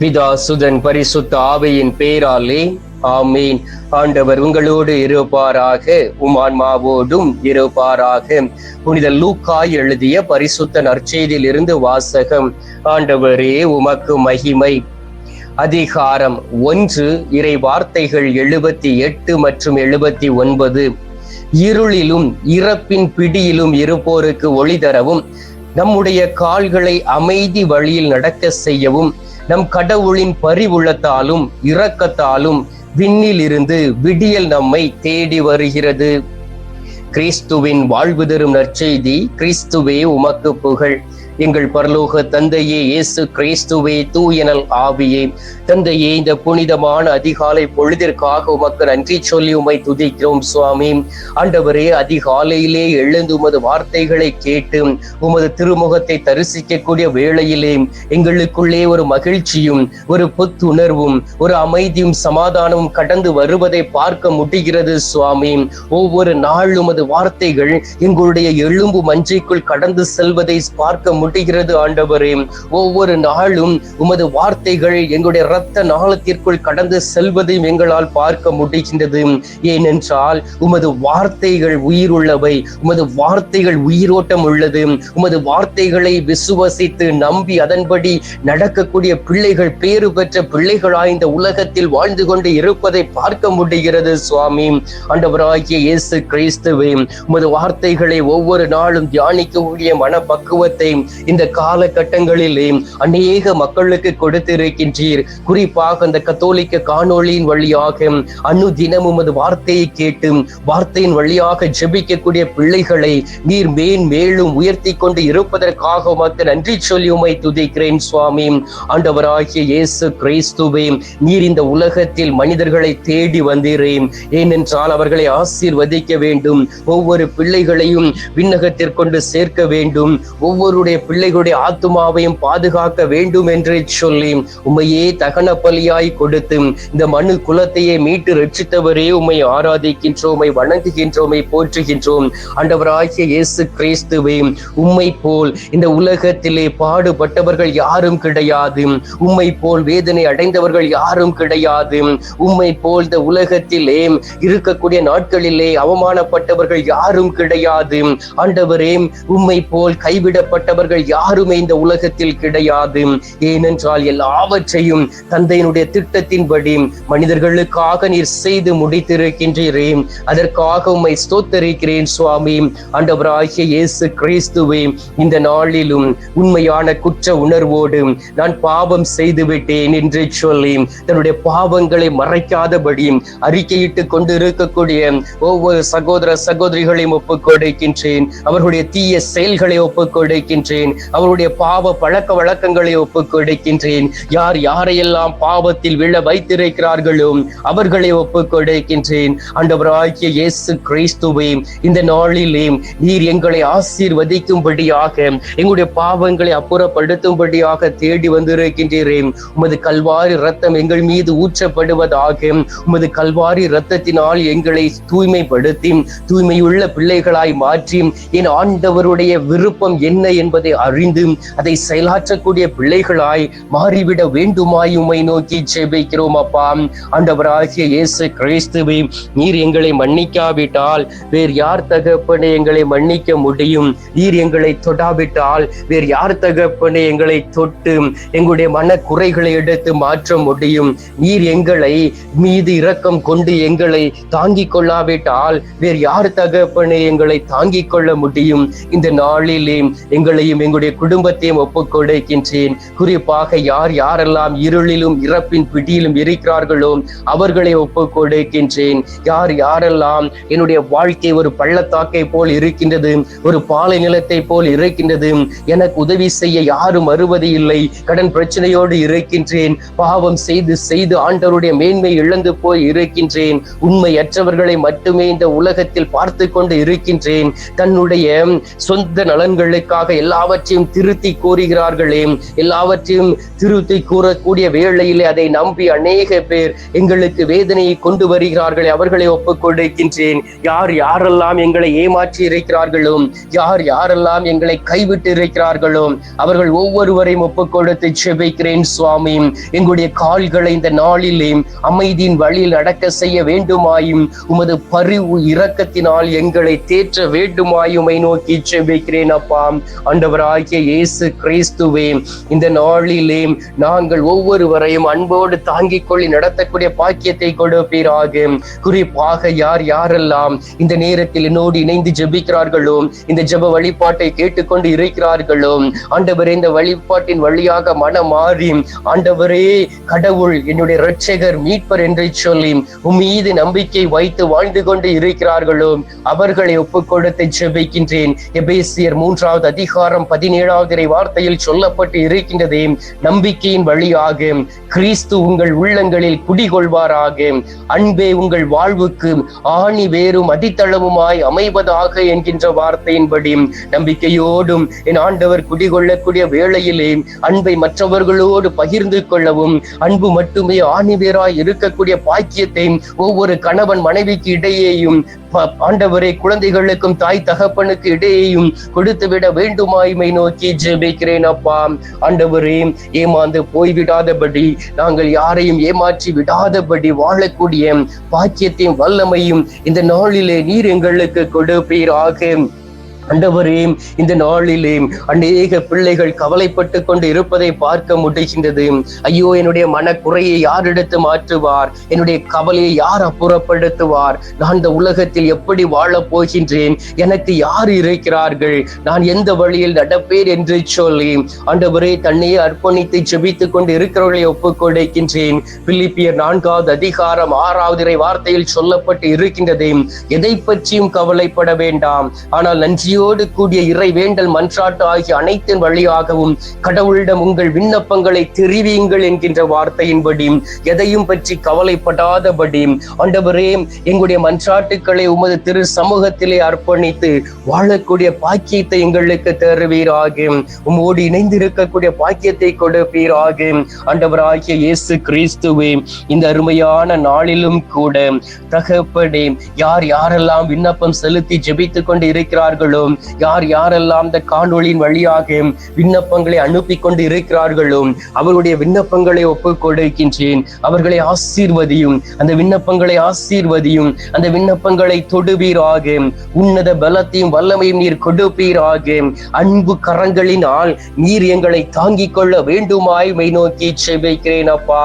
பிதா சுதன் பரிசுத்த ஆவையின் பேராலே ஆமீன். ஆண்டவர் உங்களோடு இருப்பாராக உமான்மாவோடும் இருப்பாராக. புனித லூக்காய் எழுதிய பரிசுத்த நற்செய்தியில் இருந்து வாசகம் ஆண்டவரே உமக்கு மகிமை. அதிகாரம் ஒன்று இறை வார்த்தைகள் எழுபத்தி எட்டு மற்றும் எழுபத்தி ஒன்பது. இருளிலும் இறப்பின் பிடியிலும் இருப்போருக்கு ஒளி தரவும் நம்முடைய கால்களை அமைதி வழியில் நடக்க செய்யவும் நம் கடவுளின் பரிவுள்ளத்தாலும் இரக்கத்தாலும் விண்ணில் இருந்து விடியல் நம்மை தேடி வருகிறது. கிறிஸ்துவின் வாழ்வு தரும் நற்செய்தி கிறிஸ்துவே உமக்கு புகழ். எங்கள் பரலோக தந்தையே இயேசு கிறிஸ்துவே தூயனல் ஆவியே. தந்தையே இந்த புனிதமான அதிகாலை பொழுதிற்காக உமக்கு நன்றி சொல்லி உமை துதிக்கிறோம் சுவாமி. ஆண்டவரே அதிகாலையிலே எழுந்து உமது வார்த்தைகளை கேட்டு உமது திருமுகத்தை தரிசிக்கக்கூடிய வேளையிலே எங்களுக்குள்ளே ஒரு மகிழ்ச்சியும் ஒரு புத்துணர்வும் ஒரு அமைதியும் சமாதானமும் கடந்து வருவதை பார்க்க முடிகிறது சுவாமி. ஒவ்வொரு நாள் உமது வார்த்தைகள் எங்களுடைய எலும்பு மஞ்சைக்குள் கடந்து செல்வதை பார்க்க ஒட்டுகிறது ஆண்டவரே. ஒவ்வொரு நாளும் உமது வார்த்தைகள் எங்களுடைய இரத்த நாளத்திற்குள் கடந்து செல்வதையும் எங்களால் பார்க்க முடிகின்றது. ஏனென்றால் உமது வார்த்தைகள் உயிருள்ளவை உமது வார்த்தைகள் உயிரோட்டம் உள்ளது. உமது வார்த்தைகளை விசுவசித்து நம்பி அதன்படி நடக்கக்கூடிய பிள்ளைகள் பேறு பெற்ற பிள்ளைகளாய் இந்த உலகத்தில் வாழ்ந்து கொண்டு இருப்பதை பார்க்க முடிகிறது சுவாமி. ஆண்டவராகிய இயேசு கிறிஸ்துவே உமது வார்த்தைகளை ஒவ்வொரு நாளும் தியானிக்கக்கூடிய மனப்பக்குவத்தை இந்த காலகட்டங்களிலே அநேக மக்களுக்கு கொடுத்திருக்கின்றீர். குறிப்பாக அந்த கத்தோலிக்க காணொளியின் வழியாக அணு தினமும் வார்த்தையை கேட்டு வார்த்தையின் வழியாக ஜெபிக்கக்கூடிய பிள்ளைகளை நீர் மேன் மேலும் உயர்த்தி கொண்டு இருப்பதற்காக உமக்கு நன்றி சொல்லி உமை துதிக்கிறேன் சுவாமி. ஆண்டவராகிய இயேசு கிறிஸ்துவே நீர் இந்த உலகத்தில் மனிதர்களை தேடி வந்தீரேன். ஏனென்றால் அவர்களை ஆசீர்வதிக்க வேண்டும். ஒவ்வொரு பிள்ளைகளையும் விண்ணகத்திற்கொண்டு சேர்க்க வேண்டும். ஒவ்வொருடைய பிள்ளைகளுடைய ஆத்துமாவையும் பாதுகாக்க வேண்டும் என்று சொல்லி உமையே தகன பலியாய் கொடுத்து இந்த மனு குலத்தையே மீட்டு ரட்சித்தவரே உம்மை ஆராதிக்கின்றோம் உம்மை வணங்குகின்றோம் உம்மை போற்றுகின்றோம். ஆண்டவராகிய இயேசு கிறிஸ்துவே உம்மை போல் இந்த உலகத்திலே பாடுபட்டவர்கள் யாரும் கிடையாது. உம்மை போல் வேதனை அடைந்தவர்கள் யாரும் கிடையாது. உம்மை போல் இந்த உலகத்திலே இருக்கக்கூடிய நாட்களிலே அவமானப்பட்டவர்கள் யாரும் கிடையாது. ஆண்டவரே உம்மை போல் கைவிடப்பட்டவர்கள் யாருமே இந்த உலகத்தில் கிடையாது. ஏனென்றால் எல்லாவற்றையும் தந்தையினுடைய திட்டத்தின்படி மனிதர்களுக்காக நீர் செய்து முடித்திருக்கின்றீரே. அதற்காக உம்மை ஸ்தோத்தரிக்கிறேன் சுவாமி. ஆண்டவராகிய இயேசு கிறிஸ்துவே இந்த நாளிலும் உண்மையான குற்ற உணர்வோடு நான் பாவம் செய்து விட்டேன் என்று சொல்லி தன்னுடைய பாவங்களை மறைக்காதபடி அறிக்கையிட்டு கொண்டு இருக்கக்கூடிய ஒவ்வொரு சகோதர சகோதரிகளையும் ஒப்புக் கொடுக்கின்றேன் அவர்களுடைய தீய செயல்களை ஒப்புக் கொடுக்கின்றேன் அவருடைய பாவ பழக்க வழக்கங்களை ஒப்புக் கொடுக்கின்றேன் யார் யாரையெல்லாம் பாவத்தில் விழ வைத்திருக்கிறார்களோ அவர்களை ஒப்புக் கொடுக்கின்றேன் ஆண்டவராகிய இயேசு கிறிஸ்துவே இந்த நாளிலே நீர் எங்களை ஆசீர்வதிக்கும்படியாக எங்களுடைய பாவங்களை அப்புறப்படுத்தும்படியாக தேடி வந்திருக்கின்றேன் உமது கல்வாரி ரத்தம் எங்கள் மீது ஊற்றப்படுவதாக உமது கல்வாரி ரத்தத்தினால் எங்களை தூய்மைப்படுத்தி தூய்மையுள்ள பிள்ளைகளாய் மாற்றி என் ஆண்டவருடைய விருப்பம் என்ன என்பதை அறிந்து அதை செயலாற்றக்கூடிய பிள்ளைகளாய் மாறிவிட வேண்டுமாய் உமை நோக்கி ஜெபிக்கிறோம் அப்பா. ஆண்டவராகிய இயேசு கிறிஸ்துவை நீர் எங்களை மன்னிக்காவிட்டால் வேறு யார் தகப்பனை எங்களை மன்னிக்க முடியும்? நீர் எங்களை தொடாவிட்டால் வேறு யார் தகப்பனை எங்களை தொட்டு எங்களுடைய மன குறைகளை எடுத்து மாற்ற முடியும்? நீர் எங்களை மீது இரக்கம் கொண்டு எங்களை தாங்கிக் கொள்ளாவிட்டால் வேறு யார் தகப்பனை எங்களை தாங்கிக் கொள்ள முடியும்? இந்த நாளிலே எங்களையும் எங்களுடைய குடும்பத்தையும் ஒப்புக் கொடுக்கின்றேன் குறிப்பாக யார் யாரெல்லாம் இருளிலும் இறப்பின் பிடியிலும் இருக்கிறார்களோ அவர்களை ஒப்புக் கொடுக்கின்றேன் யார் யாரெல்லாம் என்னுடைய வாழ்க்கை ஒரு பள்ளத்தாக்கை போல் இருக்கின்றது ஒரு பாலை நிலத்தை போல் இருக்கின்றது எனக்கு உதவி செய்ய யாரும் வருவது இல்லை கடன் பிரச்சனையோடு இருக்கின்றேன் பாவம் செய்து செய்து ஆண்டவருடைய மேன்மை இழந்து போய் இருக்கின்றேன் உண்மையற்றவர்களை மட்டுமே இந்த உலகத்தில் பார்த்து கொண்டு இருக்கின்றேன் தன்னுடைய சொந்த நலன்களுக்காக எல்லா எல்லாவற்றையும் திருத்தி கூறுகிறார்களே. எல்லாவற்றையும் திருத்தி கூறக்கூடிய வேளையிலே அதை நம்பி அநேக பேர் எங்களுக்கு வேதனையை கொண்டு வருகிறார்களே. அவர்களை ஒப்புக்கொண்டிருக்கின்றேன் யார் யாரெல்லாம் எங்களை ஏமாற்றி இருக்கிறார்களோ யார் யாரெல்லாம் எங்களை கைவிட்டு இருக்கிறார்களோ அவர்கள் ஒவ்வொருவரையும் ஒப்புக்கொடுத்து செபிக்கிறேன் சுவாமி. எங்களுடைய கால்களை இந்த நாளிலே அமைதியின் வழியில் நடக்க செய்ய வேண்டுமாயும் உமது பரிவு இரக்கத்தினால் எங்களை தேற்ற வேண்டுமாயுமை நோக்கி செபிக்கிறேன் அப்பா. ஆண்டவராகிய இயேசு கிறிஸ்துவே இந்த நாளிலே நாங்கள் ஒவ்வொருவரையும் அன்போடு தாங்கிக் கொள்ளி நடத்தக்கூடிய பாக்கியத்தை கொடுப்பீராக. குறிப்பாக யார் யாரெல்லாம் இந்த நேரத்தில் என்னோடு இணைந்து ஜெபிக்கிறார்களோ இந்த ஜெப வழிபாட்டை கேட்டுக்கொண்டு இருக்கிறார்களோ ஆண்டவரே இந்த வழிபாட்டின் வழியாக மனம் மாறி ஆண்டவரே கடவுள் என்னுடைய இரட்சகர் மீட்பர் என்று சொல்லி உம்மீது நம்பிக்கை வைத்து வாழ்ந்து கொண்டு இருக்கிறார்களோ அவர்களை ஒப்புக் கொடுத்து ஜெபிக்கின்றேன். எபேசியர் மூன்றாவது அதிகாரம் பதினேழாவது இறை வார்த்தையில் சொல்லப்பட்டு இருக்கின்றதே. நம்பிக்கையின் வழியாக கிறிஸ்து உங்கள் உள்ளங்களில் குடிகொள்வாராக. அன்பே உங்கள் வாழ்வுக்கு ஆணி வேறும் அடித்தளவுமாய் அமைவதாக என்கின்ற வார்த்தையின்படி நம்பிக்கையோடும் என் ஆண்டவர் குடிகொள்ளக்கூடிய வேளையிலே அன்பை மற்றவர்களோடு பகிர்ந்து கொள்ளவும் அன்பு மட்டுமே ஆணி வேறாய் இருக்கக்கூடிய பாக்கியத்தை ஒவ்வொரு கணவன் மனைவிக்கு இடையேயும் ஆண்டவரை குழந்தைகளுக்கும் தாய் தகப்பனுக்கு இடையேயும் கொடுத்து விட வேண்டுமாய்மை நோக்கி ஜெபிக்கிறேன் அப்பா. ஆண்டவரே ஏமாந்து போய்விடாதபடி நாங்கள் யாரையும் ஏமாற்றி விடாதபடி வாழக்கூடிய பாக்கியத்தையும் வல்லமையும் இந்த நாளிலே நீர் எங்களுக்கு கொடுப்பீராக. அண்டவரையும் இந்த நாளிலே அநேக பிள்ளைகள் கவலைப்பட்டு கொண்டு இருப்பதை பார்க்க முடிகின்றது. ஐயோ என்னுடைய மனக்குறையை யார் எடுத்து மாற்றுவார்? என்னுடைய கவலையை யார் அப்புறப்படுத்துவார்? நான் இந்த உலகத்தில் எப்படி வாழப் போகின்றேன்? எனக்கு யார் இருக்கிறார்கள்? நான் எந்த வழியில் நடப்பேன் என்று சொல்லி ஆண்டவரே தன்னையே அர்ப்பணித்து ஜெபித்துக் கொண்டு இருக்கிறவர்களை ஒப்புக் கொடுக்கின்றேன். பிலிப்பியர் நான்காவது அதிகாரம் ஆறாவது வார்த்தையில் சொல்லப்பட்டு இருக்கின்றது. எதை பற்றியும் கவலைப்பட வேண்டாம். ஆனால் நன்றியோடு கூடிய இறை வேண்டல் மன்றாட்டு ஆகிய அனைத்தின் வழியாகவும் கடவுளிடம் உங்கள் விண்ணப்பங்களை தெரிவியுங்கள் என்கின்ற வார்த்தையின்படி எதையும் பற்றி கவலைப்படாதபடி ஆண்டவரே எங்களுடைய மன்றாட்டுக்களை உமது திரு சமூகத்திலே அர்ப்பணித்து வாழக்கூடிய பாக்கியத்தை எங்களுக்கு தருவீராக. உம்மோடு இணைந்து இருக்கக்கூடிய பாக்கியத்தை கொடுப்பீராக. ஆண்டவராகிய இயேசு கிறிஸ்துவே இந்த அருமையான நாளிலும் கூட தகப்படே யார் யாரெல்லாம் விண்ணப்பம் செலுத்தி ஜெபித்துக் கொண்டு இருக்கிறார்களோ யார் யாரெல்லாம் இந்த காணொளியின் வழியாக விண்ணப்பங்களை அனுப்பி கொண்டு இருக்கிறார்களோ அவருடைய விண்ணப்பங்களை ஒப்புக் கொடுக்கின்றேன். அவர்களை ஆசீர்வதியும் அந்த விண்ணப்பங்களை ஆசீர்வதியும் அந்த விண்ணப்பங்களை தொடுவீராக. உன்னத பலத்தையும் வல்லமையும் நீர் கொடுப்பீராக. அன்பு கரங்களினால் நீர் எங்களை தாங்கிக் கொள்ள வேண்டுமாய் மை நோக்கி செபிக்கிறேன் அப்பா.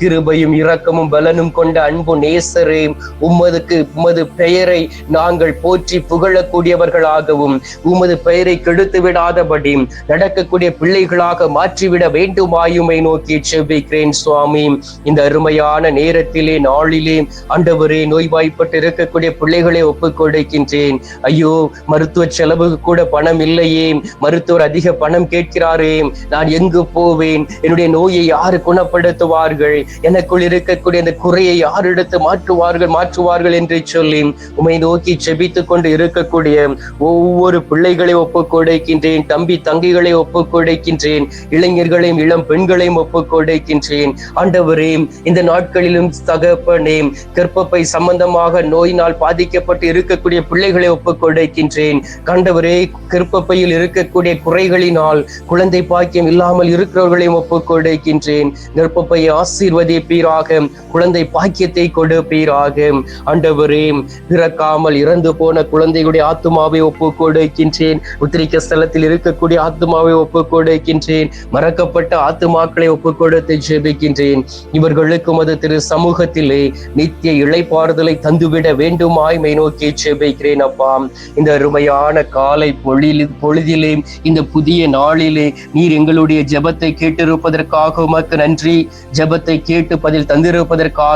கிருபையும் இரக்கமும் பலனும் கொண்ட அன்பு நேசரே உம்மதுக்கு உமது பெயரை நாங்கள் போற்றி புகழக்கூடியவர்களாகவும் உமது பெயரை கெடுத்து விடாதபடி நடக்கக்கூடிய பிள்ளைகளாக மாற்றிவிட வேண்டுமாயுமை நோக்கி செவ்விக்கிறேன் சுவாமி. இந்த அருமையான நேரத்திலே நாளிலே ஆண்டவரே நோய்வாய்ப்பட்டு இருக்கக்கூடிய பிள்ளைகளை ஒப்புக் கொடுக்கின்றேன் ஐயோ மருத்துவ செலவுக்கு கூட பணம் இல்லையே. மருத்துவர் அதிக பணம் கேட்கிறாரே. நான் எங்கு போவேன்? என்னுடைய நோயை யாரு குணப்படுத்துவார்கள்? எனக்குள் இருக்கக்கூடிய அந்த குறையை யார் எடுத்து மாற்றுவார்கள் மாற்றுவார்கள் என்று சொல்லி உமை நோக்கி செபித்துக் கொண்டு இருக்கக்கூடிய ஒவ்வொரு பிள்ளைகளை ஒப்புக் கொடுக்கின்றேன் தம்பி தங்கைகளை ஒப்புக் கொடுக்கின்றேன் இளைஞர்களையும் இளம் பெண்களையும் ஒப்புக் கொடுக்கின்றேன். ஆண்டவரே இந்த நாட்களிலும் தகப்பனே கற்பப்பை சம்பந்தமாக நோயினால் பாதிக்கப்பட்டு இருக்கக்கூடிய பிள்ளைகளை ஒப்புக் கொடுக்கின்றேன். கண்டவரே கற்பப்பையில் இருக்கக்கூடிய குறைகளினால் குழந்தை பாக்கியம் இல்லாமல் இருக்கிறவர்களையும் ஒப்புக் கொடுக்கின்றேன். கர்ப்பப்பையை ஆசீர்வதிப்பீராக குழந்தை பாக்கியத்தை கொடுப்பீராக. ஆண்டவரே பிறக்காமல் இறந்து போன குழந்தையுடைய ஆத்மாவை ஒப்பு ஒப்புக் கொடுக்கின்றேன் உத்திரிக்க ஸ்தலத்தில் இருக்கக்கூடிய ஆத்மாவை ஒப்புக் கொடுக்கின்றேன் மறக்கப்பட்ட ஆத்மாக்களை ஒப்புக் கொடுத்து ஜெபிக்கின்றேன். இவர்களுக்கு மது திரு சமூகத்திலே நித்திய இழைப்பாறுதலை தந்துவிட வேண்டுமாய் மை நோக்கி ஜெபிக்கிறேன் அப்பா. இந்த அருமையான காலை பொழில் பொழுதிலே இந்த புதிய நாளிலே நீர் எங்களுடைய ஜெபத்தை கேட்டிருப்பதற்காக உமக்கு நன்றி. ஜெபத்தை கேட்டு பதில் தந்திருப்பதற்காக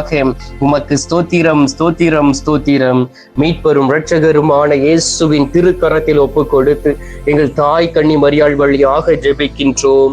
உமக்கு ஸ்தோத்திரம் ஸ்தோத்திரம் ஸ்தோத்திரம். மீட்பெரும் இரட்சகருமான இயேசுவின் திருக்க கரத்தில் ஒப்பு கொடுத்து எங்கள் தாய் கண்ணி மரியாள் வழியாக ஜெபிக்கின்றோம்.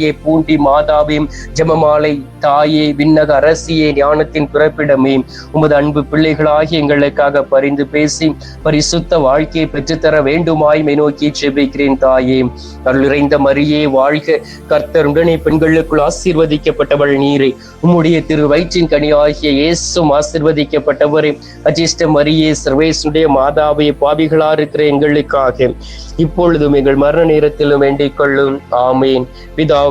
தாயே பூண்டி மாதாவே ஜெபமாலை தாயே விண்ணக அரசியே ஞானத்தின் பிறப்பிடமே. உமது அன்பு பிள்ளைகளாகி எங்களுக்காக பரிந்து பேசி பரிசுத்த வாழ்க்கையை பெற்றுத்தர வேண்டுமாய் நோக்கி செபிக்கிறேன் தாயே. அருள் மரியே வாழ்க. கர்த்தர் உடனே பெண்களுக்குள் ஆசீர்வதிக்கப்பட்டவள் நீரே. உம்முடைய திரு வயிற்றின் கனி ஆகிய இயேசும் ஆசீர்வதிக்கப்பட்டவரே. அஜிஷ்ட மரியே சர்வேசுடைய மாதாவே பாவிகளா இருக்கிற எங்களுக்காக. இப்பொழுதும் எங்கள் மரண நேரத்திலும் வேண்டிக் கொள்ளும். ஆமேன். பிதா